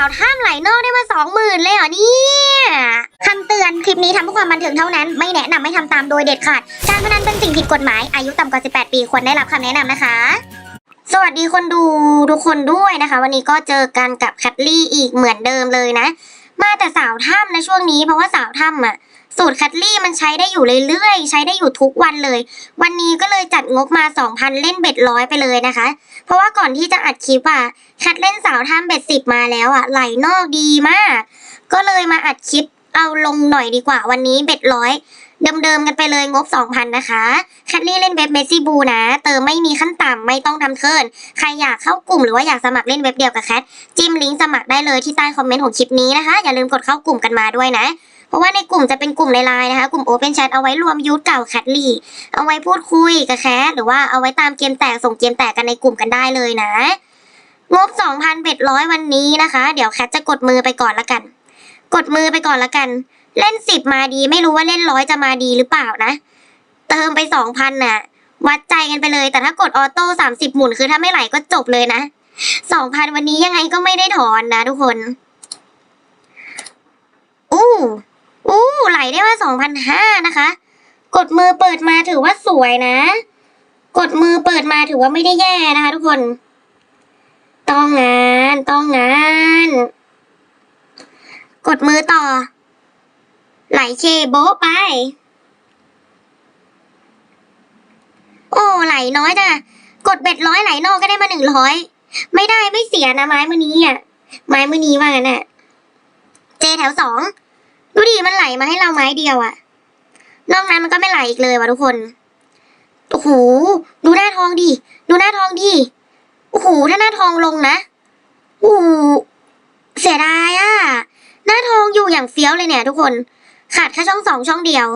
าวท่ามไหลนอกได้มาสองหมื่นเลยเหรอเนี่ยคำเตือนคลิปนี้ทำเพื่อความบันเทิงเท่านั้น ไม่แนะนำไม่ทำตามโดยเด็ดขาด การพนันเป็นสิ่งผิดกฎหมาย อายุต่ำกว่า 18 ปีควรได้รับคำแนะนำนะคะ สวัสดีคนดูทุกคนด้วยนะคะ วันนี้ก็เจอกันกับแคทลี่อีกเหมือนเดิมเลยนะ มาแต่สาวถ้ำนะช่วงนี้เพราะว่าสาวถ้ำอะ สูตรแคทลี่มันใช้ได้อยู่เรื่อยๆ ใช้ได้อยู่ทุกวันเลย วันนี้ก็เลยจัดงบมา 2,000 เล่นเบ็ดร้อยไปเลยนะคะ เพราะว่าก่อนที่จะอัดคลิปอะแคทเล่นสาวถ้ำเบ็ดสิบมาแล้วอะไหลนอกดีมาก ก็เลยมาอัดคลิปเอาลงหน่อยดีกว่า วันนี้เบ็ดร้อยเดิมๆกันไปเลยงบ 2,000 นะคะแคทลี่เล่นเว็บเมซี่บูนะ เติมไม่มีขั้นต่ำไม่ต้องทำเคิร์นใครอยากเข้ากลุ่มหรือว่าอยากสมัครเล่นเว็บเดียวกับแคทจิ้มลิงก์สมัครได้เลยที่ใต้คอมเมนต์ของคลิปนี้นะคะ อย่าลืมกดเข้ากลุ่มกันมาด้วยนะ เพราะว่าในกลุ่มจะเป็นกลุ่มในไลน์นะคะ กลุ่ม Open Chat เอาไว้รวมยูทเก่าแคทลี่เอาไว้พูดคุยกับแคทหรือว่าเอาไว้ตามเกมแตกส่งเกมแตกกันในกลุ่มกันได้เลยนะ งบ2,000เบ็ดร้อยวันนี้นะคะ เดี๋ยวแคทจะกดมือไปก่อนละกัน กดมือไปก่อนละกัน เล่นสิบมาดีไม่รู้ว่าเล่นร้อยจะมาดีหรือเปล่านะ เติมไปสองพันน่ะ วัดใจกันไปเลย แต่ถ้ากดออโต้สามสิบหมุนคือถ้าไม่ไหลก็จบเลยนะสองพันวันนี้ยังไงก็ไม่ได้ถอนนะทุกคน อู้ อู้ไหลได้ว่าสองพันห้านะคะ กดมือเปิดมาถือว่าสวยนะ กดมือเปิดมาถือว่าไม่ได้แย่นะคะทุกคน ต้องงานต้องงาน กดมือต่อ ไหลเคโบไป โอ้ไหลน้อยจ้ะกดเบ็ดร้อยไหลนอกก็ได้มาหนึ่งร้อยไม่ได้ไม่เสียนะไม้มือนี้อะไม้มือนี้ว่างั้นอะ เจแถวสอง ดูดิมันไหลมาให้เราไม้เดียวอะนอกนั้นมันก็ไม่ไหลอีกเลยว่ะทุกคน โอ้โห ดูหน้าทองดิ ดูหน้าทองดิ โอ้โห ถ้าหน้าทองลงนะ โอ้โหเสียดายอะหน้าทองอยู่อย่างเฟี้ยวเลยเนี่ย ทุกคน ขาดแค่ช่องสองช่องเดียว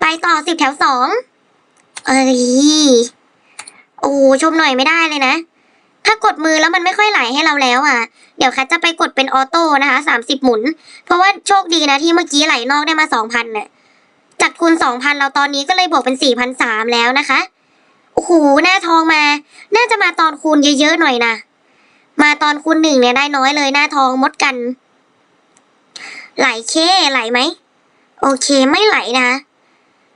ไปต่อสิบแถวสอง เอ้ย โอ้โหชมหน่อยไม่ได้เลยนะ ถ้ากดมือแล้วมันไม่ค่อยไหลให้เราแล้วอะ เดี๋ยวแคทจะไปกดเป็นออโต้นะคะสามสิบหมุน เพราะว่าโชคดีนะที่เมื่อกี้ไหลนอกได้มาสองพันเนี่ยจากคูณสองพันเราตอนนี้ก็เลยบวกเป็นสี่พันสามแล้วนะคะ โอ้โห หน้าทองมา น่าจะมาตอนคูณเยอะๆหน่อยนะ มาตอนคูณหนึ่งเนี่ยได้น้อยเลยหน้าทองมดกัน ไหลเคไหลไหม โอเคไม่ไหลนะ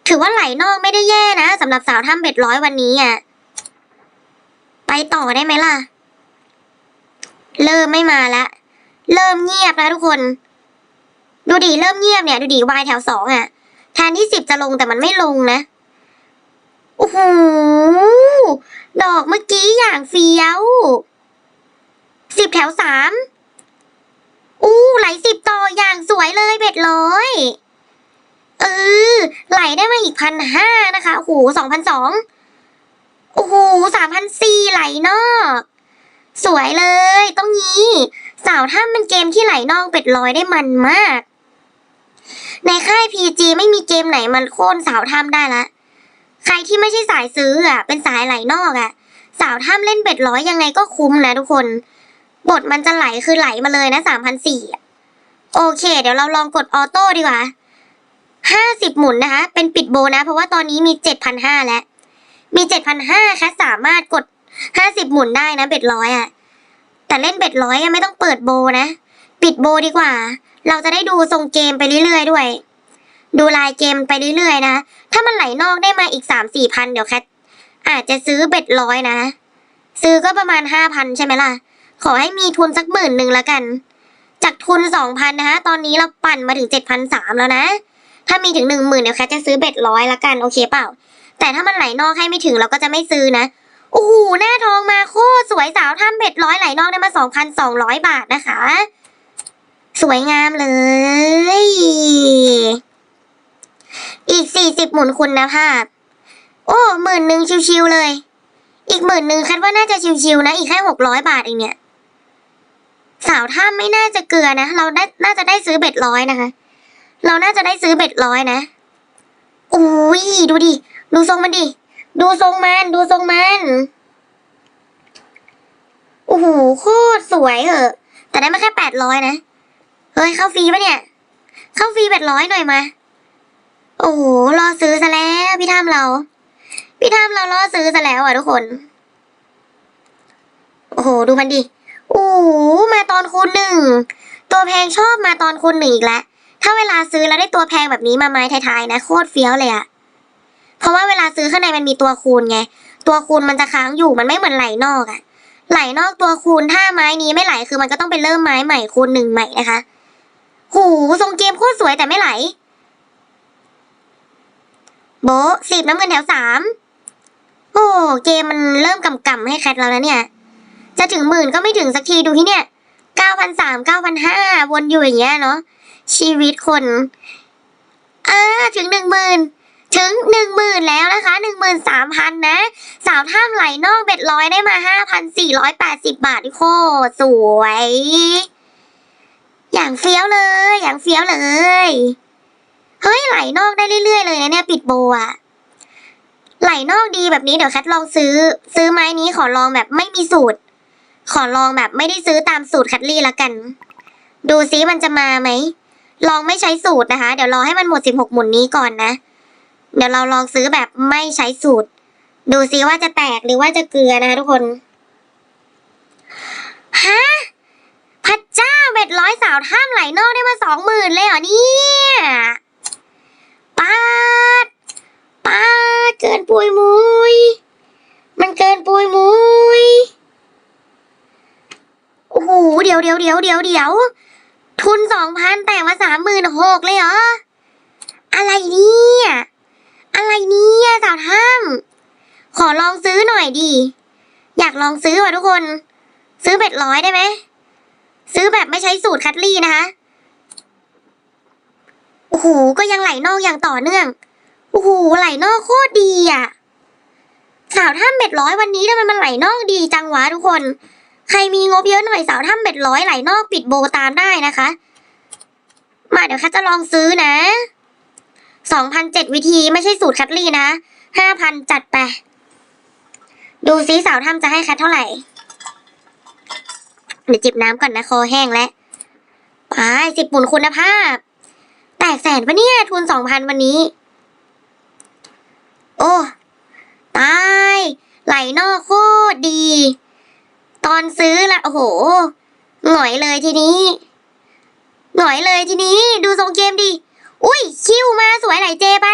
ถือว่าไหลนอกไม่ได้แย่นะสำหรับสาวถ้ำเบ็ดร้อยวันนี้อะ ไปต่อได้ไหมล่ะ เริ่มไม่มาละ เริ่มเงียบนะทุกคน ดูดิเริ่มเงียบเนี่ย ดูดิวายแถวสองอะ แทนที่สิบจะลงแต่มันไม่ลงนะ โอ้โห ดอกเมื่อกี้อย่างเฟี้ยวสิบแถวสามอู้ไหลสิบต่ออย่างสวยเลยเบ็ดร้อยเออไหลได้มาอีกพันห้านะคะโอ้โหสองพันสอง โอ้โหสามพันสี่ไหลนอก สวยเลย ต้องงี้ สาวถ้ำเป็นเกมที่ไหลนอกเป็ดลอยได้มันมาก ในค่าย PG ไม่มีเกมไหนมันโค่นสาวถ้ำได้ละ ใครที่ไม่ใช่สายซื้ออะ เป็นสายไหลนอกอะ สาวถ้ำเล่นเบ็ดร้อยยังไงก็คุ้มนะทุกคน บทมันจะไหลคือไหลมาเลยนะสามพันสี่โอเค เดี๋ยวเราลองกดออโต้ดีกว่าห้าสิบหมุนนะคะ เป็นปิดโบนะ เพราะว่าตอนนี้มีเจ็ดพันห้าแล้ว มีเจ็ดพันห้าค่ะสามารถกดห้าสิบหมุนได้นะเบ็ดร้อยอะ แต่เล่นเบ็ดร้อยไม่ต้องเปิดโบนะ ปิดโบดีกว่า เราจะได้ดูทรงเกมไปเรื่อยๆด้วย ดูลายเกมไปเรื่อยๆนะ ถ้ามันไหลนอกได้มาอีกสามสี่พันเดี๋ยวแคทอาจจะซื้อเบ็ดร้อยนะ ซื้อก็ประมาณห้าพันใช่ไหมล่ะ ขอให้มีทุนสักหมื่นหนึ่งละกัน จากทุนสองพันนะคะตอนนี้เราปั่นมาถึงเจ็ดพันสามแล้วนะ ถ้ามีถึงหนึ่งหมื่นเดี๋ยวแคทจะซื้อเบ็ดร้อยละกันโอเคเปล่า แต่ถ้ามันไหลนอกให้ไม่ถึงเราก็จะไม่ซื้อนะโอ้โหหน้าทองมาโคตรสวยสาวทำเบ็ดร้อยไหลนอกได้มาสองพันสองร้อยบาทนะคะ สวยงามเลย อีกสี่สิบหมุนคุณภาพ โอ้หมื่นหนึ่งชิวๆเลย อีกหมื่นหนึ่งคัดว่าน่าจะชิวๆนะ อีกแค่หกร้อยบาทเองเนี่ยสาวถ้ำไม่น่าจะเกลือนะ เราได้น่าจะได้ซื้อเบ็ดร้อยนะคะ เราน่าจะได้ซื้อเบ็ดร้อยนะ อุ้ยดูดิ ดูทรงมันดิ ดูทรงมัน ดูทรงมันโอ้โหโคตรสวยเหอะ แต่ได้มาแค่แปดร้อยนะ เฮ้ย เข้าฟรีปะเนี่ย เข้าฟรีแปดร้อยหน่อยมา โอ้โห รอซื้อซะแล้ว พี่ท่ามเรา พี่ท่ามเรารอซื้อซะแล้วอะทุกคน โอ้โห ดูมันดิ โอ้โห มาตอนคูณหนึ่ง ตัวแพงชอบมาตอนคูณหนึ่งอีกแล้ว ถ้าเวลาซื้อแล้วได้ตัวแพงแบบนี้มาไม้ท้ายๆนะ โคตรเฟี้ยวเลยอะ เพราะว่าเวลาซื้อข้างในมันมีตัวคูณไง ตัวคูณมันจะค้างอยู่มันไม่เหมือนไหลนอกอะไหลนอกตัวคูณถ้าไม้นี้ไม่ไหลคือมันก็ต้องไปเริ่มไม้ใหม่คูณหนึ่งใหม่นะคะ หูทรงเกมโคตรสวยแต่ไม่ไหล โบสิบน้ำเงินแถวสามโอ้เกมมันเริ่มกำกำให้แคทแล้วนะเนี่ย จะถึงหมื่นก็ไม่ถึงสักทีดูที่เนี่ยเก้าพันสามเก้าพันห้าวนอยู่อย่างเงี้ยเนาะชีวิตคนอ่าถึงหนึ่งหมื่น ถึงหนึ่งหมื่นแล้วนะคะหนึ่งหมื่นสามพันนะ สาวท่ามไหลนอกเบ็ดร้อยได้มาห้าพันสี่ร้อยแปดสิบบาทโคสวย อย่างเฟี้ยวเลย อย่างเฟี้ยวเลย เฮ้ย ไหลนอกได้เรื่อยๆเลยนะเนี่ย ปิดโบอะไหลนอกดีแบบนี้เดี๋ยวแคทลองซื้อ ซื้อไม้นี้ขอลองแบบไม่มีสูตร ขอลองแบบไม่ได้ซื้อตามสูตรคัตลี่ละกัน ดูซิมันจะมาไหมลองไม่ใช้สูตรนะคะ เดี๋ยวรอให้มันหมดสิบหกหมุนนี้ก่อนนะ เดี๋ยวเราลองซื้อแบบไม่ใช้สูตร ดูซิว่าจะแตกหรือว่าจะเกลือนะคะทุกคนฮะพระเจ้าเบ็ดร้อยสาวท่ามไหลนอกได้มาสองหมื่นเลยเหรอเนี่ยป้าดป้าดเกินปุยมุยมันเกินปุยมุยโอ้โหเดี๋ยวเดี๋ยวเดี๋ยวเดี๋ยวเดี๋ยวทุนสองพันแต่มาสามหมื่นหกเลยเหรอ อะไรเนี่ย อะไรเนี่ยสาวถ้ำข อลองซื้อหน่อยดิอยากลองซื้อว่ะทุกคน ซื้อเบ็ดร้อยได้ไหม ซื้อแบบไม่ใช้สูตรคัตลี่นะคะ โอ้โห ก็ยังไหลนอกอย่างต่อเนื่อง โอ้โห ไหลนอกโคตรดีอะ สาวถ้ำเบ็ดร้อยวันนี้ทำไมมันไหลนอกดีจังวะทุกคน ใครมีงบเยอะหน่อยสาวถ้ำเบ็ดร้อยไหลนอกปิดโบตามได้นะคะ มาเดี๋ยวแคทจะลองซื้อนะสองพันเจ็ดวิธีไม่ใช่สูตรคัตลี่นะห้าพันจัดไป ดูซิสาวถ้ำจะให้แคทเท่าไหร่ เดี๋ยวจิบน้ำก่อนนะคอแห้งแล้วไปสิบหมุนคุณภาพ แตกแสนปะเนี่ย ทุนสองพันวันนี้ โอ้ตายไหลนอกโคตรดี ตอนซื้อละโอ้โหหงอยเลยทีนี้หงอยเลยทีนี้ ดูทรงเกมดิอุ้ยคิวมาสวยไหลเจไป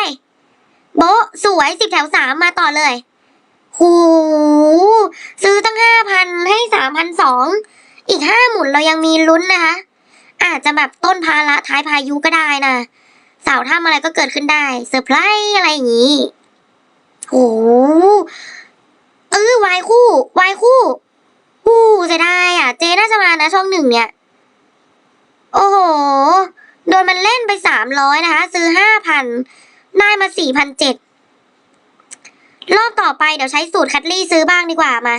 โบสวยสิบแถวสามมาต่อเลย หูซื้อตั้งห้าพันให้สามพันสองอีกห้าหมุนเรายังมีลุ้นนะคะ อาจจะแบบต้นพาละท้ายพายุก็ได้นะเสาวถ้ำอะไรก็เกิดขึ้นได้เซอร์ไพรส์อะไรอย่างนี้โอ้เออวายคู่วายคู่อู้เสียดายอะ เจน่าจะมานะช่องหนึ่งเนี่ย โอ้โห โดนมันเล่นไปสามร้อยนะคะ ซื้อห้าพันได้มาสี่พันเจ็ด รอบต่อไปเดี๋ยวใช้สูตรคัตลี่ซื้อบ้างดีกว่ามา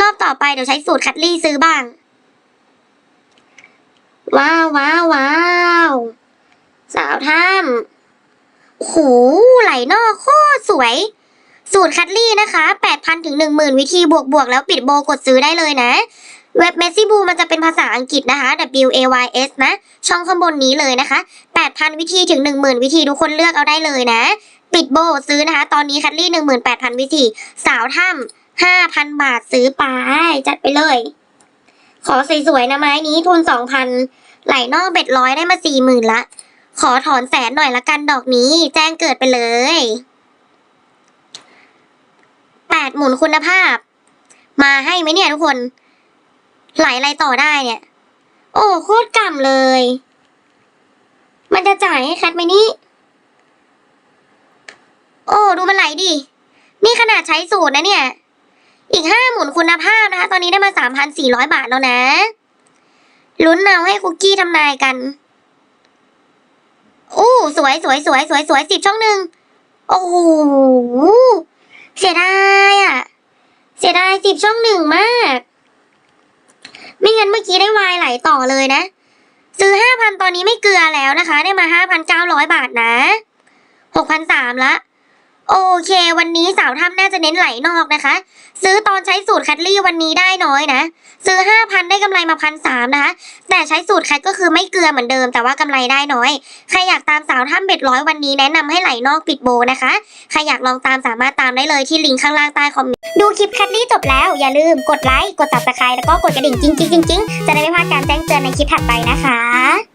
รอบต่อไปเดี๋ยวใช้สูตรคัตลี่ซื้อบ้าง ว้าวว้าวว้าวสาวถ้ำโอ้โหไหลนอกโคตรสวย สูตรคัตลี่นะคะแปดพันถึงหนึ่งหมื่นวิธีบวกบวกๆแล้วปิดโบกดซื้อได้เลยนะเว็บเมสซี่บูมันจะเป็นภาษาอังกฤษนะคะ W A Y S นะ ช่องข้างบนนี้เลยนะคะแปดพันวิธีถึงหนึ่งหมื่นวิธีทุกคนเลือกเอาได้เลยนะ ปิดโบซื้อนะคะ ตอนนี้คัตลี่หนึ่งหมื่นแปดพันวิธีสาวถ้ำห้าพันบาทซื้อไปจัดไปเลย ขอสวยๆนะไม้นี้ทุนสองพันไหลนอกเบ็ดร้อยได้มาสี่หมื่นละ ขอถอนแสนหน่อยละกันดอกนี้ แจ้งเกิดไปเลยแปดหมุนคุณภาพ มาให้ไหมเนี่ยทุกคน ไหลอะไรต่อได้เนี่ย โอ้โคตรก่ำเลย มันจะจ่ายให้แคทไหมนี่ ดูมันไหลดิ นี่ขนาดใช้สูตรนะเนี่ย อีกห้าหมุนคุณภาพนะคะ ตอนนี้ได้มาสามพันสี่ร้อยบาทแล้วนะ ลุ้นเอาให้คุกกี้ทำนายกัน อู้สวยสวยสวยสวยสวยสิบช่องหนึ่ง โอ้โห เสียดายอะ เสียดายสิบช่องหนึ่งมาก ไม่งั้นเมื่อกี้ได้วายไหลต่อเลยนะ ซื้อห้าพันตอนนี้ไม่เกลือแล้วนะคะ ได้มาห้าพันเก้าร้อยบาทนะหกพันสามละ โอเค วันนี้สาวถ้ำน่าจะเน้นไหลนอกนะคะ ซื้อตอนใช้สูตรคัดลี่วันนี้ได้น้อยนะ ซื้อ 5,000 ได้กำไรมาพันสามนะคะ แต่ใช้สูตรคัดก็คือไม่เกลือเหมือนเดิม แต่ว่ากำไรได้น้อย ใครอยากตามสาวถ้ำเบ็ดร้อยวันนี้แนะนำให้ไหลนอกปิดโบนะคะ ใครอยากลองตามสามารถตามได้เลยที่ลิงก์ข้างล่างใต้คอมเมนต์ ดูคลิปคัดลี่จบแล้วอย่าลืมกดไลค์ กด subscribe แล้วก็กดกระดิ่งจริงๆๆๆจะได้ไม่พลาดการแจ้งเตือนในคลิปถัดไปนะคะ